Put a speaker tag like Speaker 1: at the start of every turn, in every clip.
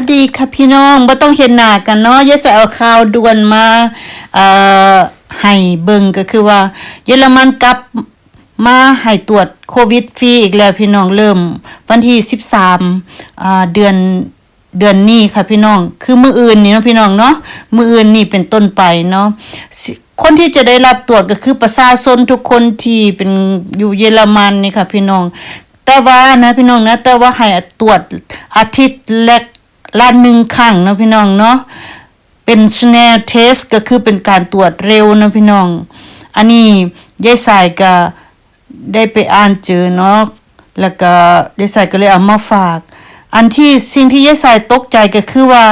Speaker 1: วัสดีค่ะพี่น้องบ่ต้องเห็นหน้ากันเนาะย่าใส่เอาข่าวด่วนมาเอ่อให้เบิ่งก็คือว่า เยอรมันกลับมาให้ตรวจโควิดฟรีอีกแล้วพี่น้องเริ่ม วันที่ 13อ่าเดือนเดือนนี้ค่ะพี่น้อง คือมืออื่นนี่เนาะพี่น้องเนาะมืออื่นนี่เป็นต้นไปเนาะคนที่จะได้รับตรวจก็คือประชาชนทุกคนที่เป็นอยู่เยอรมันนี่ค่ะพี่น้อง แต่ว่านะพี่น้องนะ แต่ว่าให้ตรวจอาทิตย์ละ ละหนึ่งครั้งเนาะพี่น้องเนาะเป็น snare test ก็คือเป็นการตรวจเร็วนะพี่น้อง อันนี้ยายสายก็ได้ไปอ่านเจอเนาะแล้วก็ยายสายก็เลยเอามาฝาก อันที่สิ่งที่ยายสายตกใจก็คือว่า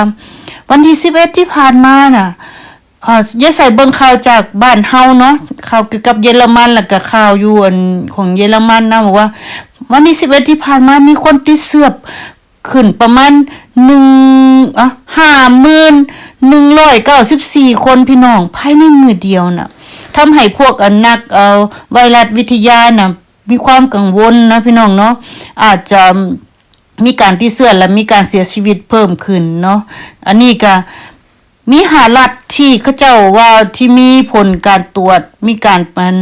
Speaker 1: วันที่11ที่ผ่านมาน่ะอ่ายายใส่เบิ่งข่าวจากบ้านเฮาเนาะข่าวเกี่ยวกับเยอรมันแล้วก็ข่าวยู่อันของเยอรมันนะบอกว่า วันที่11ที่ผ่านมามีคนติดเสือบ ขึ้นประมาณ1อะ50,194คนพี่น้องภายในมือเดียวน่ะทำให้พวกอนักเอ่อไวรัสวิทยาน่ะมีความกังวลนะพี่น้องเนาะอาจจะมีการที่เสื่อและมีการเสียชีวิตเพิ่มขึ้นเนาะอันนี้ก็มีหาลัดที่เขาเจ้าว่าที่มีผลการตรวจมีการมัน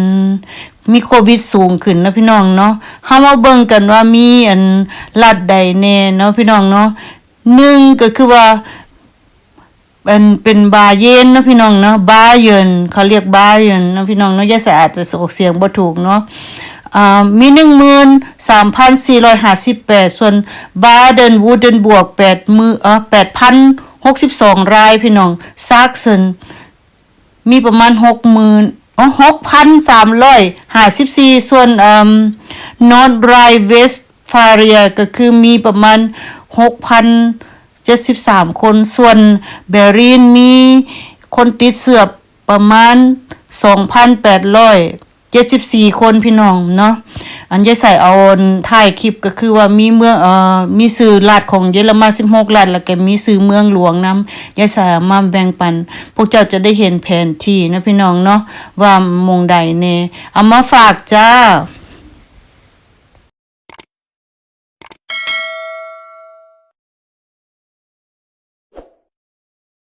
Speaker 1: มีโควิดสูงขึ้นนะพี่น้องเนาะเฮามาเบิ่งกันว่ามีอันลัดใดแน่เนาะพี่น้องเนาะหนึ่งก็คือว่าเป็นเป็นบาเยนเนาะพี่น้องเนาะบาเยนเขาเรียกบาเยนนะพี่น้องเนาะย่าส่อาจจะออกเสียงบ่ถูกเนาะอ่ามีหนึ่งหมื่นสามพันสี่ร้อยห้าสิบแปดส่วนบาเดนวูเดนบวกแปดมือเอ่อแปดพันหกสิบสองรายพี่น้องซากเซนมีประมาณหกหมื่น อ๋อหกพันสามร้อยห้าสิบสี่ส่วนอ่านอร์ทไรเวสฟาเรียก็คือมีประมาณหกพันเจ็ดสิบสามคนส่วนเบรีนมีคนติดเสือบประมาณสองพันแปดร้อยเจ็ดสิบสี่คนพี่น้องเนาะ อันยายใส่เอาถ่ายคลิปก็คือว่ามีเมืองเอ่อมีสื่อรัฐของเยอรมันสิบหกรัฐแล้วก็มีสื่อเมืองหลวงนำยายใส่เอามาแบ่งปัน พวกเจ้าจะได้เห็นแผนที่นะพี่น้องเนาะว่ามงใดเนเอามาฝากจ้า